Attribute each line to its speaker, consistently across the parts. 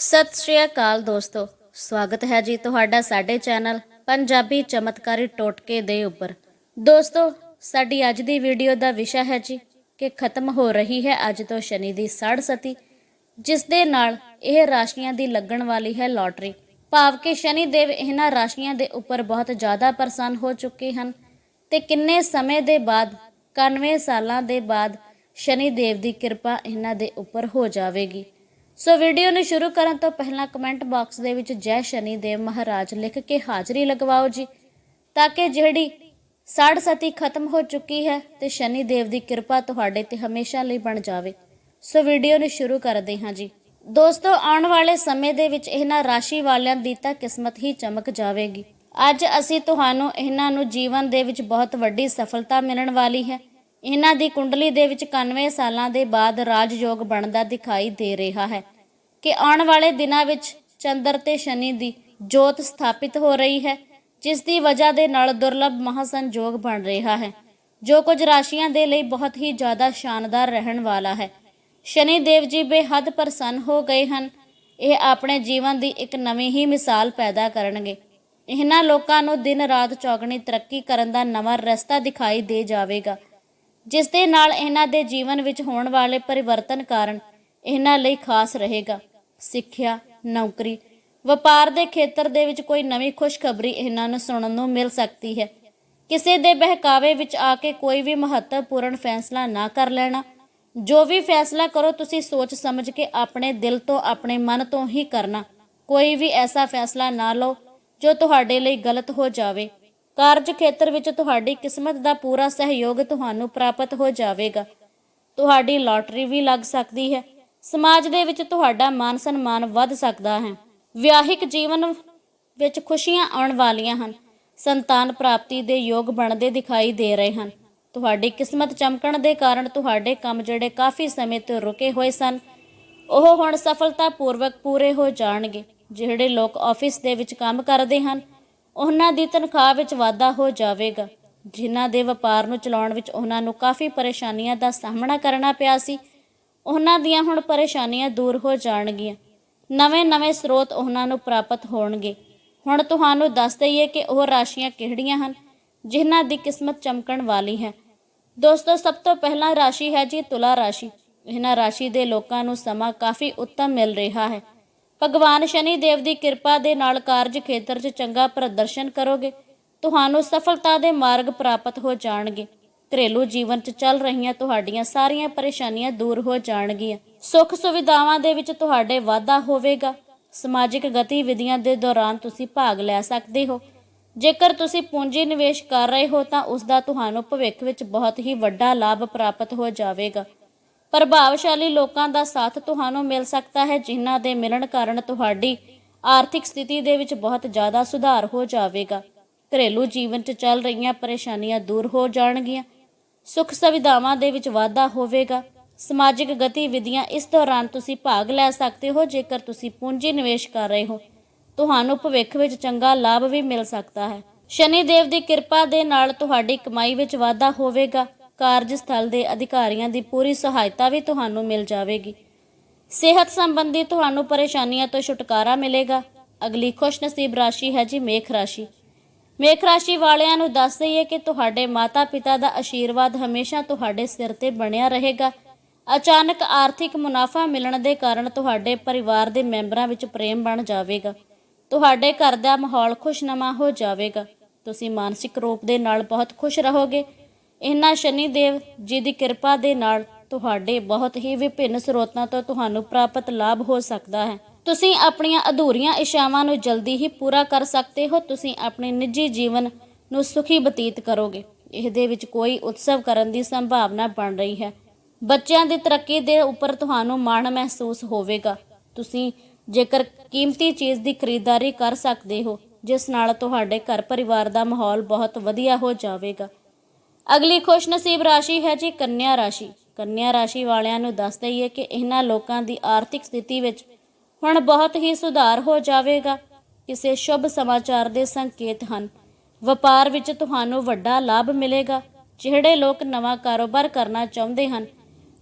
Speaker 1: ਸਤਿ ਸ਼੍ਰੀ ਅਕਾਲ ਦੋਸਤੋ। ਸਵਾਗਤ ਹੈ ਜੀ ਤੁਹਾਡਾ ਸਾਡੇ ਚੈਨਲ ਪੰਜਾਬੀ ਚਮਤਕਾਰੀ ਟੋਟਕੇ ਦੇ ਉੱਪਰ। ਦੋਸਤੋ, ਸਾਡੀ ਅੱਜ ਦੀ ਵੀਡੀਓ ਦਾ ਵਿਸ਼ਾ ਹੈ ਜੀ ਕਿ ਖਤਮ ਹੋ ਰਹੀ ਹੈ ਅੱਜ ਤੋਂ ਸ਼ਨੀ ਦੀ ਸੜ ਸਤੀ, ਜਿਸ ਦੇ ਨਾਲ ਇਹ ਰਾਸ਼ੀਆਂ ਦੀ ਲੱਗਣ ਵਾਲੀ ਹੈ ਲੋਟਰੀ। ਭਾਵ ਕਿ ਸ਼ਨੀ ਦੇਵ ਇਹਨਾਂ ਰਾਸ਼ੀਆਂ ਦੇ ਉੱਪਰ ਬਹੁਤ ਜ਼ਿਆਦਾ ਪ੍ਰਸੰਨ ਹੋ ਚੁੱਕੇ ਹਨ ਤੇ ਕਿੰਨੇ ਸਮੇਂ ਦੇ ਬਾਅਦ 91 ਸਾਲਾਂ ਦੇ ਬਾਅਦ ਸ਼ਨੀ ਦੇਵ ਦੀ ਕਿਰਪਾ ਇਹਨਾਂ ਦੇ ਉੱਪਰ ਹੋ ਜਾਵੇਗੀ। ਸੋ ਵੀਡੀਓ ਨੂੰ ਸ਼ੁਰੂ ਕਰਨ ਤੋਂ ਪਹਿਲਾਂ ਕਮੈਂਟ ਬਾਕਸ ਦੇ ਵਿੱਚ ਜੈ ਸ਼ਨੀ ਦੇਵ ਮਹਾਰਾਜ ਲਿਖ ਕੇ ਹਾਜ਼ਰੀ ਲਗਵਾਓ ਜੀ, ਤਾਂ ਕਿ ਜਿਹੜੀ ਸੜ ਸਤੀ ਖਤਮ ਹੋ ਚੁੱਕੀ ਹੈ ਤੇ ਸ਼ਨੀ ਦੇਵ ਦੀ ਕਿਰਪਾ ਤੁਹਾਡੇ ਤੇ ਹਮੇਸ਼ਾ ਲਈ ਬਣ ਜਾਵੇ। ਸੋ ਵੀਡੀਓ ਨੂੰ ਸ਼ੁਰੂ ਕਰਦੇ ਹਾਂ ਜੀ। ਦੋਸਤੋ, ਆਉਣ ਵਾਲੇ ਸਮੇਂ ਦੇ ਵਿੱਚ ਇਹਨਾਂ ਰਾਸ਼ੀ ਵਾਲਿਆਂ ਦੀ ਤਾਂ ਕਿਸਮਤ ਹੀ ਚਮਕ ਜਾਵੇਗੀ। ਅੱਜ ਅਸੀਂ ਤੁਹਾਨੂੰ ਇਹਨਾਂ ਨੂੰ ਜੀਵਨ ਦੇ ਵਿੱਚ ਬਹੁਤ ਵੱਡੀ ਸਫਲਤਾ ਮਿਲਣ ਵਾਲੀ ਹੈ। ਇਹਨਾਂ ਦੀ ਕੁੰਡਲੀ ਦੇ ਵਿੱਚ 91 ਸਾਲਾਂ ਦੇ ਬਾਅਦ ਰਾਜਯੋਗ ਬਣਦਾ ਦਿਖਾਈ ਦੇ ਰਿਹਾ ਹੈ। ਕਿ ਆਉਣ ਵਾਲੇ ਦਿਨਾਂ ਵਿੱਚ ਚੰਦਰ ਤੇ ਸ਼ਨੀ ਦੀ ਜੋਤ ਸਥਾਪਿਤ ਹੋ ਰਹੀ ਹੈ, ਜਿਸ ਦੀ ਵਜ੍ਹਾ ਦੇ ਨਾਲ ਦੁਰਲਭ ਮਹਾਸੰਜੋਗ ਬਣ ਰਿਹਾ ਹੈ, ਜੋ ਕੁਝ ਰਾਸ਼ੀਆਂ ਦੇ ਲਈ ਬਹੁਤ ਹੀ ਜ਼ਿਆਦਾ ਸ਼ਾਨਦਾਰ ਰਹਿਣ ਵਾਲਾ ਹੈ। ਸ਼ਨੀ ਦੇਵ ਜੀ ਬੇਹੱਦ ਪ੍ਰਸੰਨ ਹੋ ਗਏ ਹਨ। ਇਹ ਆਪਣੇ ਜੀਵਨ ਦੀ ਇੱਕ ਨਵੀਂ ਹੀ ਮਿਸਾਲ ਪੈਦਾ ਕਰਨਗੇ। ਇਹਨਾਂ ਲੋਕਾਂ ਨੂੰ ਦਿਨ ਰਾਤ ਚੌਗਣੀ ਤਰੱਕੀ ਕਰਨ ਦਾ ਨਵਾਂ ਰਸਤਾ ਦਿਖਾਈ ਦੇ ਜਾਵੇਗਾ, ਜਿਸ ਦੇ ਨਾਲ ਇਹਨਾਂ ਦੇ ਜੀਵਨ ਵਿੱਚ ਹੋਣ ਵਾਲੇ ਪਰਿਵਰਤਨ ਕਾਰਨ ਇਹਨਾਂ ਲਈ ਖਾਸ ਰਹੇਗਾ। ਸਿੱਖਿਆ, ਨੌਕਰੀ। ਵਪਾਰ ਦੇ ਖੇਤਰ ਦੇ ਵਿੱਚ ਕੋਈ ਨਵੀਂ ਖੁਸ਼ਖਬਰੀ ਇਹਨਾਂ ਨੂੰ ਸੁਣਨ ਨੂੰ ਮਿਲ ਸਕਦੀ ਹੈ। ਕਿਸੇ ਦੇ ਬਹਿਕਾਵੇ ਵਿੱਚ ਆ ਕੇ ਕੋਈ ਵੀ ਮਹੱਤਵਪੂਰਨ ਫੈਸਲਾ ਨਾ ਕਰ ਲੈਣਾ। ਜੋ ਵੀ ਫੈਸਲਾ ਕਰੋ, ਤੁਸੀਂ ਸੋਚ ਸਮਝ ਕੇ ਆਪਣੇ ਦਿਲ ਤੋਂ, ਆਪਣੇ ਮਨ ਤੋਂ ਹੀ ਕਰਨਾ। ਕੋਈ ਵੀ ਐਸਾ ਫੈਸਲਾ ਨਾ ਲਓ, ਜੋ ਤੁਹਾਡੇ ਲਈ ਗਲਤ ਹੋ ਜਾਵੇ। ਕਾਰਜ ਖੇਤਰ ਵਿੱਚ ਤੁਹਾਡੀ ਕਿਸਮਤ ਦਾ ਪੂਰਾ ਸਹਿਯੋਗ ਤੁਹਾਨੂੰ ਪ੍ਰਾਪਤ ਹੋ ਜਾਵੇਗਾ। ਤੁਹਾਡੀ ਲਾਟਰੀ ਵੀ ਲੱਗ ਸਕਦੀ ਹੈ। ਸਮਾਜ ਦੇ ਵਿੱਚ ਤੁਹਾਡਾ ਮਾਨ ਸਨਮਾਨ ਵੱਧ ਸਕਦਾ ਹੈ। ਵਿਆਹਿਕ ਜੀਵਨ ਵਿੱਚ ਖੁਸ਼ੀਆਂ ਆਉਣ ਵਾਲੀਆਂ ਹਨ। ਸੰਤਾਨ ਪ੍ਰਾਪਤੀ ਦੇ ਯੋਗ ਬਣਦੇ ਦਿਖਾਈ ਦੇ ਰਹੇ ਹਨ। ਤੁਹਾਡੀ ਕਿਸਮਤ ਚਮਕਣ ਦੇ ਕਾਰਨ ਤੁਹਾਡੇ ਕੰਮ ਜਿਹੜੇ ਕਾਫੀ ਸਮੇਂ ਤੋਂ ਰੁਕੇ ਹੋਏ ਸਨ, ਉਹ ਹੁਣ ਸਫਲਤਾਪੂਰਵਕ ਪੂਰੇ ਹੋ ਜਾਣਗੇ। ਜਿਹੜੇ ਲੋਕ ਆਫਿਸ ਦੇ ਵਿੱਚ ਕੰਮ ਕਰਦੇ ਹਨ, ਉਹਨਾਂ ਦੀ ਤਨਖਾਹ ਵਿੱਚ ਵਾਧਾ ਹੋ ਜਾਵੇਗਾ। ਜਿਨ੍ਹਾਂ ਦੇ ਵਪਾਰ ਨੂੰ ਚਲਾਉਣ ਵਿੱਚ ਉਹਨਾਂ ਨੂੰ ਕਾਫੀ ਪਰੇਸ਼ਾਨੀਆਂ ਦਾ ਸਾਹਮਣਾ ਕਰਨਾ ਪਿਆ ਸੀ ਉਹਨਾਂ ਦੀਆਂ ਹੁਣ ਪਰੇਸ਼ਾਨੀਆਂ ਦੂਰ ਹੋ ਜਾਣਗੀਆਂ। ਨਵੇਂ-ਨਵੇਂ ਸਰੋਤ ਉਹਨਾਂ ਨੂੰ ਪ੍ਰਾਪਤ ਹੋਣਗੇ। ਹੁਣ ਤੁਹਾਨੂੰ ਦੱਸ ਦਈਏ ਕਿ ਉਹ ਰਾਸ਼ੀਆਂ ਕਿਹੜੀਆਂ ਹਨ, ਜਿਨ੍ਹਾਂ ਦੀ ਕਿਸਮਤ ਚਮਕਣ ਵਾਲੀ ਹੈ। ਦੋਸਤੋ, ਸਭ ਤੋਂ ਪਹਿਲਾਂ ਰਾਸ਼ੀ ਹੈ ਜੀ ਤੁਲਾ ਰਾਸ਼ੀ। ਇਹਨਾਂ ਰਾਸ਼ੀ ਦੇ ਲੋਕਾਂ ਨੂੰ ਸਮਾਂ ਕਾਫੀ ਉੱਤਮ ਮਿਲ ਰਿਹਾ ਹੈ। ਭਗਵਾਨ ਸ਼ਨੀ ਦੇਵ ਦੀ ਕਿਰਪਾ ਦੇ ਨਾਲ ਕਾਰਜ ਖੇਤਰ 'ਚ ਚੰਗਾ ਪ੍ਰਦਰਸ਼ਨ ਕਰੋਗੇ। ਤੁਹਾਨੂੰ ਸਫਲਤਾ ਦੇ ਮਾਰਗ ਪ੍ਰਾਪਤ ਹੋ ਜਾਣਗੇ। ਘਰੇਲੂ ਜੀਵਨ 'ਚ ਚੱਲ ਰਹੀਆਂ ਤੁਹਾਡੀਆਂ ਸਾਰੀਆਂ ਪਰੇਸ਼ਾਨੀਆਂ ਦੂਰ ਹੋ ਜਾਣਗੀਆਂ। ਸੁੱਖ ਸੁਵਿਧਾਵਾਂ ਦੇ ਵਿੱਚ ਤੁਹਾਡੇ ਵਾਧਾ ਹੋਵੇਗਾ। ਸਮਾਜਿਕ ਗਤੀਵਿਧੀਆਂ ਦੇ ਦੌਰਾਨ ਤੁਸੀਂ ਭਾਗ ਲੈ ਸਕਦੇ ਹੋ। ਜੇਕਰ ਤੁਸੀਂ ਪੂੰਜੀ ਨਿਵੇਸ਼ ਕਰ ਰਹੇ ਹੋ ਤਾਂ ਉਸ ਦਾ ਤੁਹਾਨੂੰ ਭਵਿੱਖ ਵਿੱਚ ਬਹੁਤ ਹੀ ਵੱਡਾ ਲਾਭ ਪ੍ਰਾਪਤ ਹੋ ਜਾਵੇਗਾ। ਪ੍ਰਭਾਵਸ਼ਾਲੀ ਲੋਕਾਂ ਦਾ ਸਾਥ ਤੁਹਾਨੂੰ ਮਿਲ ਸਕਦਾ ਹੈ, ਜਿਨ੍ਹਾਂ ਦੇ ਮਿਲਣ ਕਾਰਨ ਤੁਹਾਡੀ ਆਰਥਿਕ ਸਥਿਤੀ ਦੇ ਵਿੱਚ ਬਹੁਤ ਜ਼ਿਆਦਾ ਸੁਧਾਰ ਹੋ ਜਾਵੇਗਾ। ਘਰੇਲੂ ਜੀਵਨ 'ਚ ਚੱਲ ਰਹੀਆਂ ਪਰੇਸ਼ਾਨੀਆਂ ਦੂਰ ਹੋ ਜਾਣਗੀਆਂ। ਸੁੱਖ ਸੁਵਿਧਾਵਾਂ ਦੇ ਵਿੱਚ ਵਾਧਾ ਹੋਵੇਗਾ। ਸਮਾਜਿਕ ਗਤੀਵਿਧੀਆਂ ਇਸ ਦੌਰਾਨ ਤੁਸੀਂ ਭਾਗ ਲੈ ਸਕਦੇ ਹੋ, ਜੇਕਰ ਤੁਸੀਂ ਪੂੰਜੀ ਨਿਵੇਸ਼ ਕਰ ਰਹੇ ਹੋ। ਤੁਹਾਨੂੰ ਭਵਿੱਖ ਵਿੱਚ ਚੰਗਾ ਲਾਭ ਵੀ ਮਿਲ ਸਕਦਾ ਹੈ। ਸ਼ਨੀ ਦੇਵ ਦੀ ਕਿਰਪਾ ਦੇ ਨਾਲ ਤੁਹਾਡੀ ਕਮਾਈ ਵਿੱਚ ਵਾਧਾ ਹੋਵੇਗਾ। ਕਾਰਜ ਸਥਲ ਦੇ ਅਧਿਕਾਰੀਆਂ ਦੀ ਪੂਰੀ ਸਹਾਇਤਾ ਵੀ ਤੁਹਾਨੂੰ ਮਿਲ ਜਾਵੇਗੀ। ਸਿਹਤ ਸੰਬੰਧੀ ਤੁਹਾਨੂੰ ਪਰੇਸ਼ਾਨੀਆਂ ਤੋਂ ਛੁਟਕਾਰਾ ਮਿਲੇਗਾ। ਅਗਲੀ ਖੁਸ਼ਨਸੀਬ ਰਾਸ਼ੀ ਹੈ ਜੀ ਮੇਖ ਰਾਸ਼ੀ। ਮੇਖ ਰਾਸ਼ੀ ਵਾਲਿਆਂ ਨੂੰ ਦੱਸ ਦਈਏ ਕਿ ਤੁਹਾਡੇ ਮਾਤਾ-ਪਿਤਾ ਦਾ ਆਸ਼ੀਰਵਾਦ ਹਮੇਸ਼ਾ ਤੁਹਾਡੇ ਸਿਰ ਤੇ ਬਣਿਆ ਰਹੇਗਾ। ਅਚਾਨਕ ਆਰਥਿਕ ਮੁਨਾਫਾ ਮਿਲਣ ਦੇ ਕਾਰਨ ਤੁਹਾਡੇ ਪਰਿਵਾਰ ਦੇ ਮੈਂਬਰਾਂ ਵਿੱਚ ਪ੍ਰੇਮ ਬਣ ਜਾਵੇਗਾ। ਤੁਹਾਡੇ ਘਰ ਦਾ ਮਾਹੌਲ ਖੁਸ਼ਨਮਾ ਹੋ ਜਾਵੇਗਾ। ਤੁਸੀਂ ਮਾਨਸਿਕ ਰੂਪ ਦੇ ਨਾਲ ਬਹੁਤ ਖੁਸ਼ ਰਹੋਗੇ। ਇਹਨਾਂ ਸ਼ਨੀ ਦੇਵ ਜੀ ਦੀ ਕਿਰਪਾ ਦੇ ਨਾਲ ਤੁਹਾਡੇ ਬਹੁਤ ਹੀ ਵਿਭਿੰਨ ਸਰੋਤਾਂ ਤੋਂ ਤੁਹਾਨੂੰ ਪ੍ਰਾਪਤ ਲਾਭ ਹੋ ਸਕਦਾ ਹੈ। ਤੁਸੀਂ ਆਪਣੀਆਂ ਅਧੂਰੀਆਂ ਇਸ਼ਾਵਾਂ ਨੂੰ ਜਲਦੀ ਹੀ ਪੂਰਾ ਕਰ ਸਕਦੇ ਹੋ, ਤੁਸੀਂ ਆਪਣੇ ਨਿੱਜੀ ਜੀਵਨ ਨੂੰ ਸੁਖੀ ਬਤੀਤ ਕਰੋਗੇ। ਇਹਦੇ ਵਿੱਚ ਕੋਈ ਉਤਸਵ ਕਰਨ ਦੀ ਸੰਭਾਵਨਾ ਬਣ ਰਹੀ ਹੈ। ਬੱਚਿਆਂ ਦੀ ਤਰੱਕੀ ਦੇ ਉੱਪਰ ਤੁਹਾਨੂੰ ਮਾਣ ਮਹਿਸੂਸ ਹੋਵੇਗਾ। ਤੁਸੀਂ ਜੇਕਰ ਕੀਮਤੀ ਚੀਜ਼ ਦੀ ਖਰੀਦਦਾਰੀ ਕਰ ਸਕਦੇ ਹੋ, ਜਿਸ ਨਾਲ ਤੁਹਾਡੇ ਘਰ ਪਰਿਵਾਰ ਦਾ ਮਾਹੌਲ ਬਹੁਤ ਵਧੀਆ ਹੋ ਜਾਵੇਗਾ। ਅਗਲੀ ਖੁਸ਼ਨਸੀਬ ਰਾਸ਼ੀ ਹੈ ਜੀ ਕੰਨਿਆ ਰਾਸ਼ੀ। ਕੰਨਿਆ ਰਾਸ਼ੀ ਵਾਲਿਆਂ ਨੂੰ ਦੱਸ ਦਈਏ ਕਿ ਇਹਨਾਂ ਲੋਕਾਂ ਦੀ ਆਰਥਿਕ ਸਥਿਤੀ ਵਿੱਚ ਹੁਣ ਬਹੁਤ ਹੀ ਸੁਧਾਰ ਹੋ ਜਾਵੇਗਾ। ਕਿਸੇ ਸ਼ੁਭ ਸਮਾਚਾਰ ਦੇ ਸੰਕੇਤ ਹਨ। ਵਪਾਰ ਵਿੱਚ ਤੁਹਾਨੂੰ ਵੱਡਾ ਲਾਭ ਮਿਲੇਗਾ। ਜਿਹੜੇ ਲੋਕ ਨਵਾਂ ਕਾਰੋਬਾਰ ਕਰਨਾ ਚਾਹੁੰਦੇ ਹਨ,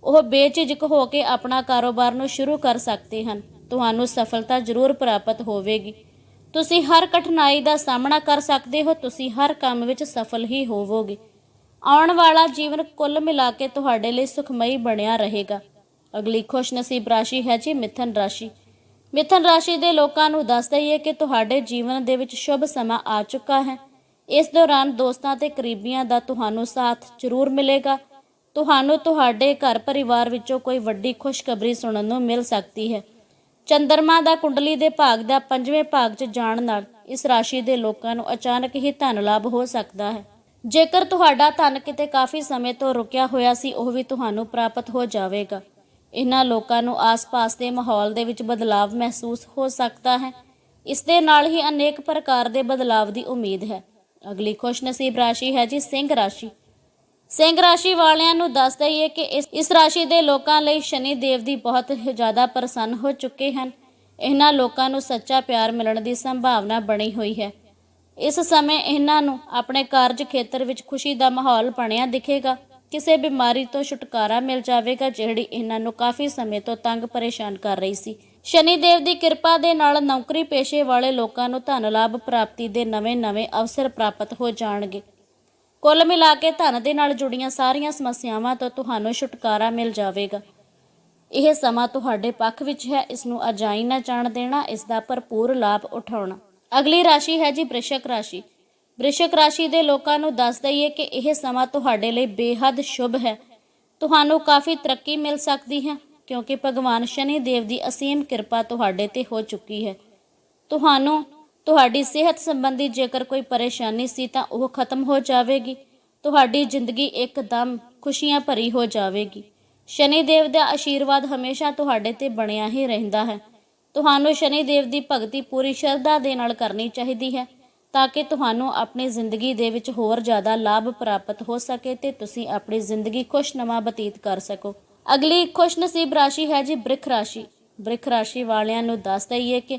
Speaker 1: ਉਹ ਬੇਝਿਜਕ ਹੋ ਕੇ ਆਪਣਾ ਕਾਰੋਬਾਰ ਨੂੰ ਸ਼ੁਰੂ ਕਰ ਸਕਦੇ ਹਨ। ਤੁਹਾਨੂੰ ਸਫਲਤਾ ਜ਼ਰੂਰ ਪ੍ਰਾਪਤ ਹੋਵੇਗੀ। ਤੁਸੀਂ ਹਰ ਕਠਿਨਾਈ ਦਾ ਸਾਹਮਣਾ ਕਰ ਸਕਦੇ ਹੋ, ਤੁਸੀਂ ਹਰ ਕੰਮ ਵਿੱਚ ਸਫਲ ਹੀ ਹੋਵੋਗੇ। ਆਉਣ ਵਾਲਾ ਜੀਵਨ ਕੁੱਲ ਮਿਲਾ ਕੇ ਤੁਹਾਡੇ ਲਈ ਸੁਖਮਈ ਬਣਿਆ ਰਹੇਗਾ। ਅਗਲੀ ਖੁਸ਼ਨਸੀਬ ਰਾਸ਼ੀ ਹੈ ਜੀ ਮਿਥਨ ਰਾਸ਼ੀ। ਮਿਥਨ ਰਾਸ਼ੀ ਦੇ ਲੋਕਾਂ ਨੂੰ ਦੱਸ ਦਈਏ ਕਿ ਤੁਹਾਡੇ ਜੀਵਨ ਦੇ ਵਿੱਚ ਸ਼ੁਭ ਸਮਾਂ ਆ ਚੁੱਕਾ ਹੈ। ਇਸ ਦੌਰਾਨ ਦੋਸਤਾਂ ਤੇ ਕਰੀਬੀਆਂ ਦਾ ਤੁਹਾਨੂੰ ਸਾਥ ਜ਼ਰੂਰ ਮਿਲੇਗਾ। ਤੁਹਾਨੂੰ ਤੁਹਾਡੇ ਘਰ ਪਰਿਵਾਰ ਵਿੱਚੋਂ ਕੋਈ ਵੱਡੀ ਖੁਸ਼ਖਬਰੀ ਸੁਣਨ ਨੂੰ ਮਿਲ ਸਕਦੀ ਹੈ। ਚੰਦਰਮਾ ਦਾ ਕੁੰਡਲੀ ਦੇ ਭਾਗ ਦਾ ਪੰਜਵੇਂ ਭਾਗ 'ਚ ਜਾਣ ਨਾਲ ਇਸ ਰਾਸ਼ੀ ਦੇ ਲੋਕਾਂ ਨੂੰ ਅਚਾਨਕ ਹੀ ਧਨ ਲਾਭ ਹੋ ਸਕਦਾ ਹੈ। ਜੇਕਰ ਤੁਹਾਡਾ ਧਨ ਕਿਤੇ ਕਾਫੀ ਸਮੇਂ ਤੋਂ ਰੁਕਿਆ ਹੋਇਆ ਸੀ, ਉਹ ਵੀ ਤੁਹਾਨੂੰ ਪ੍ਰਾਪਤ ਹੋ ਜਾਵੇਗਾ। ਇਹਨਾਂ ਲੋਕਾਂ ਨੂੰ ਆਸ-ਪਾਸ ਦੇ ਮਾਹੌਲ ਦੇ ਵਿੱਚ ਬਦਲਾਵ ਮਹਿਸੂਸ ਹੋ ਸਕਦਾ ਹੈ। ਇਸ ਦੇ ਨਾਲ ਹੀ ਅਨੇਕ ਪ੍ਰਕਾਰ ਦੇ ਬਦਲਾਵ ਦੀ ਉਮੀਦ ਹੈ। ਅਗਲੀ ਖੁਸ਼ਨਸੀਬ ਰਾਸ਼ੀ ਹੈ ਜੀ ਸਿੰਘ ਰਾਸ਼ੀ। ਸਿੰਘ ਰਾਸ਼ੀ ਵਾਲਿਆਂ ਨੂੰ ਦੱਸ ਦਈਏ ਕਿ ਇਸ ਇਸ ਰਾਸ਼ੀ ਦੇ ਲੋਕਾਂ ਲਈ ਸ਼ਨੀ ਦੇਵ ਦੀ ਬਹੁਤ ਜ਼ਿਆਦਾ ਪ੍ਰਸੰਨ ਹੋ ਚੁੱਕੇ ਹਨ। ਇਹਨਾਂ ਲੋਕਾਂ ਨੂੰ ਸੱਚਾ ਪਿਆਰ ਮਿਲਣ ਦੀ ਸੰਭਾਵਨਾ ਬਣੀ ਹੋਈ ਹੈ। ਇਸ ਸਮੇਂ ਇਹਨਾਂ ਨੂੰ ਆਪਣੇ ਕਾਰਜ ਖੇਤਰ ਵਿੱਚ ਖੁਸ਼ੀ ਦਾ ਮਾਹੌਲ ਬਣਿਆ ਦਿਖੇਗਾ। ਕਿਸੇ ਬਿਮਾਰੀ ਤੋਂ ਛੁਟਕਾਰਾ ਮਿਲ ਜਾਵੇਗਾ, ਜਿਹੜੀ ਇਹਨਾਂ ਨੂੰ ਕਾਫੀ ਸਮੇਂ ਤੋਂ ਤੰਗ ਪਰੇਸ਼ਾਨ ਕਰ ਰਹੀ ਸੀ। ਸ਼ਨੀ ਦੇਵ ਦੀ ਕਿਰਪਾ ਦੇ ਨਾਲ ਨੌਕਰੀ ਪੇਸ਼ੇ ਵਾਲੇ ਲੋਕਾਂ ਨੂੰ ਧਨ ਲਾਭ ਪ੍ਰਾਪਤੀ ਦੇ ਨਵੇਂ-ਨਵੇਂ ਅਵਸਰ ਪ੍ਰਾਪਤ ਹੋ ਜਾਣਗੇ। ਕੁੱਲ ਮਿਲਾ ਕੇ ਧਨ ਦੇ ਨਾਲ ਜੁੜੀਆਂ ਸਾਰੀਆਂ ਸਮੱਸਿਆਵਾਂ ਤੋਂ ਤੁਹਾਨੂੰ ਛੁਟਕਾਰਾ ਮਿਲ ਜਾਵੇਗਾ। ਇਹ ਸਮਾਂ ਤੁਹਾਡੇ ਪੱਖ ਵਿੱਚ ਹੈ, ਇਸ ਨੂੰ ਅਜਾਈ ਨਾ ਜਾਣ ਦੇਣਾ, ਇਸ ਦਾ ਭਰਪੂਰ ਲਾਭ ਉਠਾਉਣਾ। ਅਗਲੀ ਰਾਸ਼ੀ ਹੈ ਜੀ, ਬ੍ਰਿਸ਼ਕ ਰਾਸ਼ੀ। ਵ੍ਰਿਸ਼ਕ ਰਾਸ਼ੀ ਦੇ ਲੋਕਾਂ ਨੂੰ ਦੱਸ ਦਈਏ ਕਿ ਇਹ ਸਮਾਂ ਤੁਹਾਡੇ ਲਈ ਬੇਹੱਦ ਸ਼ੁਭ ਹੈ। ਤੁਹਾਨੂੰ ਕਾਫੀ ਤਰੱਕੀ ਮਿਲ ਸਕਦੀ ਹੈ, ਕਿਉਂਕਿ ਭਗਵਾਨ ਸ਼ਨੀ ਦੇਵ ਦੀ ਅਸੀਮ ਕਿਰਪਾ ਤੁਹਾਡੇ ਤੇ ਹੋ ਚੁੱਕੀ ਹੈ। ਤੁਹਾਨੂੰ, ਤੁਹਾਡੀ ਸਿਹਤ ਸੰਬੰਧੀ ਜੇਕਰ ਕੋਈ ਪਰੇਸ਼ਾਨੀ ਸੀ ਤਾਂ ਉਹ ਖਤਮ ਹੋ ਜਾਵੇਗੀ। ਤੁਹਾਡੀ ਜ਼ਿੰਦਗੀ ਇੱਕਦਮ ਖੁਸ਼ੀਆਂ ਭਰੀ ਹੋ ਜਾਵੇਗੀ। ਸ਼ਨੀ ਦੇਵ ਦਾ ਆਸ਼ੀਰਵਾਦ ਹਮੇਸ਼ਾ ਤੁਹਾਡੇ ਤੇ ਬਣਿਆ ਹੀ ਰਹਿੰਦਾ ਹੈ। ਤੁਹਾਨੂੰ ਸ਼ਨੀ ਦੇਵ ਦੀ ਭਗਤੀ ਪੂਰੀ ਸ਼ਰਧਾ ਦੇ ਨਾਲ ਕਰਨੀ ਚਾਹੀਦੀ ਹੈ। ਤਾਂ ਕਿ ਤੁਹਾਨੂੰ ਆਪਣੀ ਜ਼ਿੰਦਗੀ ਦੇ ਵਿੱਚ ਹੋਰ ਜ਼ਿਆਦਾ ਲਾਭ ਪ੍ਰਾਪਤ ਹੋ ਸਕੇ ਤੇ ਤੁਸੀਂ ਆਪਣੀ ਜ਼ਿੰਦਗੀ ਖੁਸ਼ਨੁਮਾ ਬਤੀਤ ਕਰ ਸਕੋ। ਅਗਲੀ ਖੁਸ਼ਨਸੀਬ ਰਾਸ਼ੀ ਹੈ ਜੀ ਬ੍ਰਿਖ ਰਾਸ਼ੀ। ਬ੍ਰਿਖ ਰਾਸ਼ੀ ਵਾਲਿਆਂ ਨੂੰ ਦੱਸ ਦਈਏ ਕਿ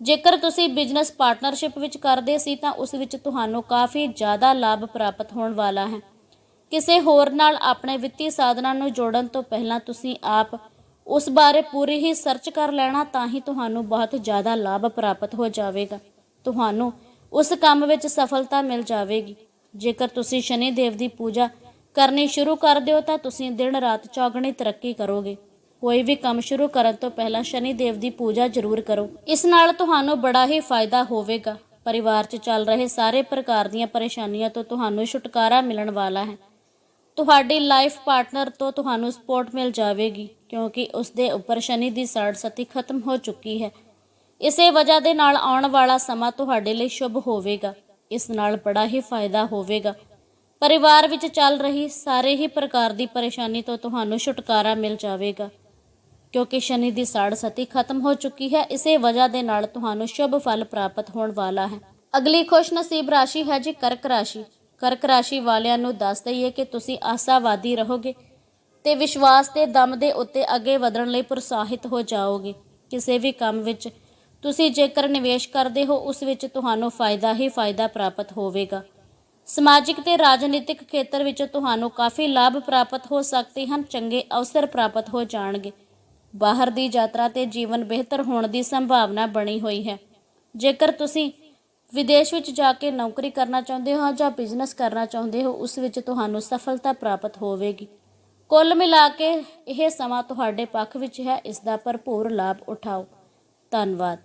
Speaker 1: ਜੇਕਰ ਤੁਸੀਂ ਬਿਜ਼ਨਸ ਪਾਰਟਨਰਸ਼ਿਪ ਵਿੱਚ ਕਰਦੇ ਸੀ ਤਾਂ ਉਸ ਵਿੱਚ ਤੁਹਾਨੂੰ ਕਾਫੀ ਜ਼ਿਆਦਾ ਲਾਭ ਪ੍ਰਾਪਤ ਹੋਣ ਵਾਲਾ ਹੈ। ਕਿਸੇ ਹੋਰ ਨਾਲ ਆਪਣੇ ਵਿੱਤੀ ਸਾਧਨਾਂ ਨੂੰ ਜੋੜਨ ਤੋਂ ਪਹਿਲਾਂ ਤੁਸੀਂ ਆਪ ਉਸ ਬਾਰੇ ਪੂਰੀ ਹੀ ਸਰਚ ਕਰ ਲੈਣਾ ਤਾਂ ਹੀ ਤੁਹਾਨੂੰ ਬਹੁਤ ਜ਼ਿਆਦਾ ਲਾਭ ਪ੍ਰਾਪਤ ਹੋ ਜਾਵੇਗਾ। ਤੁਹਾਨੂੰ ਉਸ ਕੰਮ ਵਿੱਚ ਸਫਲਤਾ ਮਿਲ ਜਾਵੇਗੀ। ਜੇਕਰ ਤੁਸੀਂ ਸ਼ਨੀ ਦੇਵ ਦੀ ਪੂਜਾ ਕਰਨੀ ਸ਼ੁਰੂ ਕਰ ਦਿਓ, ਤਾਂ ਤੁਸੀਂ ਦਿਨ ਰਾਤ ਚੌਗਣੀ ਤਰੱਕੀ ਕਰੋਗੇ। ਕੋਈ ਵੀ ਕੰਮ ਸ਼ੁਰੂ ਕਰਨ ਤੋਂ ਪਹਿਲਾਂ ਸ਼ਨੀ ਦੇਵ ਦੀ ਪੂਜਾ ਜ਼ਰੂਰ ਕਰੋ। ਇਸ ਨਾਲ ਤੁਹਾਨੂੰ ਬੜਾ ਹੀ ਫਾਇਦਾ ਹੋਵੇਗਾ। ਪਰਿਵਾਰ 'ਚ ਚੱਲ ਰਹੇ ਸਾਰੇ ਪ੍ਰਕਾਰ ਦੀਆਂ ਪਰੇਸ਼ਾਨੀਆਂ ਤੋਂ ਤੁਹਾਨੂੰ ਛੁਟਕਾਰਾ ਮਿਲਣ ਵਾਲਾ ਹੈ। ਤੁਹਾਡੀ ਲਾਈਫ ਪਾਰਟਨਰ ਤੋਂ ਤੁਹਾਨੂੰ ਸਪੋਰਟ ਮਿਲ ਜਾਵੇਗੀ, ਕਿਉਂਕਿ ਉਸ ਦੇ ਉੱਪਰ ਸ਼ਨੀ ਦੀ ਸੜ ਸਤੀ ਖਤਮ ਹੋ ਚੁੱਕੀ ਹੈ। ਇਸੇ ਵਜ੍ਹਾ ਦੇ ਨਾਲ ਆਉਣ ਵਾਲਾ ਸਮਾਂ ਤੁਹਾਡੇ ਲਈ ਸ਼ੁਭ ਹੋਵੇਗਾ। ਇਸ ਨਾਲ ਬੜਾ ਹੀ ਫਾਇਦਾ ਹੋਵੇਗਾ। ਪਰਿਵਾਰ ਵਿੱਚ ਚੱਲ ਰਹੀ ਸਾਰੇ ਹੀ ਪ੍ਰਕਾਰ ਦੀ ਪਰੇਸ਼ਾਨੀ ਤੋਂ ਤੁਹਾਨੂੰ ਛੁਟਕਾਰਾ ਮਿਲ ਜਾਵੇਗਾ। ਕਿਉਂਕਿ ਸ਼ਨੀ ਦੀ ਸਾੜ ਸਤੀ ਖਤਮ ਹੋ ਚੁੱਕੀ ਹੈ, ਇਸੇ ਵਜ੍ਹਾ ਦੇ ਨਾਲ ਤੁਹਾਨੂੰ ਸ਼ੁਭ ਫਲ ਪ੍ਰਾਪਤ ਹੋਣ ਵਾਲਾ ਹੈ। ਅਗਲੀ ਖੁਸ਼ਨਸੀਬ ਰਾਸ਼ੀ ਹੈ ਜੀ ਕਰਕ ਰਾਸ਼ੀ। ਕਰਕ ਰਾਸ਼ੀ ਵਾਲਿਆਂ ਨੂੰ ਦੱਸ ਦਈਏ ਕਿ ਤੁਸੀਂ ਆਸਾਵਾਦੀ ਰਹੋਗੇ ਤੇ ਵਿਸ਼ਵਾਸ ਤੇ ਦਮ ਦੇ ਉੱਤੇ ਅੱਗੇ ਵਧਣ ਲਈ ਪ੍ਰੋਤਸਾਹਿਤ ਹੋ ਜਾਓਗੇ। ਕਿਸੇ ਵੀ ਕੰਮ ਵਿੱਚ ਤੁਸੀਂ ਜੇਕਰ ਨਿਵੇਸ਼ ਕਰਦੇ ਹੋ, ਉਸ ਵਿੱਚ ਤੁਹਾਨੂੰ ਫਾਇਦਾ ਹੀ ਫਾਇਦਾ ਪ੍ਰਾਪਤ ਹੋਵੇਗਾ। ਸਮਾਜਿਕ ਤੇ ਰਾਜਨੀਤਿਕ ਖੇਤਰ ਵਿੱਚ ਤੁਹਾਨੂੰ ਕਾਫੀ ਲਾਭ ਪ੍ਰਾਪਤ ਹੋ ਸਕਦੇ ਹਨ, ਚੰਗੇ ਅਵਸਰ ਪ੍ਰਾਪਤ ਹੋ ਜਾਣਗੇ। ਬਾਹਰ ਦੀ ਯਾਤਰਾ ਤੇ ਜੀਵਨ ਬਿਹਤਰ ਹੋਣ ਦੀ ਸੰਭਾਵਨਾ ਬਣੀ ਹੋਈ ਹੈ। ਜੇਕਰ ਤੁਸੀਂ ਵਿਦੇਸ਼ ਵਿੱਚ ਜਾ ਕੇ ਨੌਕਰੀ ਕਰਨਾ ਚਾਹੁੰਦੇ ਹੋ ਜਾਂ ਬਿਜ਼ਨਸ ਕਰਨਾ ਚਾਹੁੰਦੇ ਹੋ, ਉਸ ਵਿੱਚ ਤੁਹਾਨੂੰ ਸਫਲਤਾ ਪ੍ਰਾਪਤ ਹੋਵੇਗੀ। ਕੁੱਲ ਮਿਲਾ ਕੇ ਇਹ ਸਮਾਂ ਤੁਹਾਡੇ ਪੱਖ ਵਿੱਚ ਹੈ, ਇਸ ਦਾ ਭਰਪੂਰ ਲਾਭ ਉਠਾਓ। ਧੰਨਵਾਦ।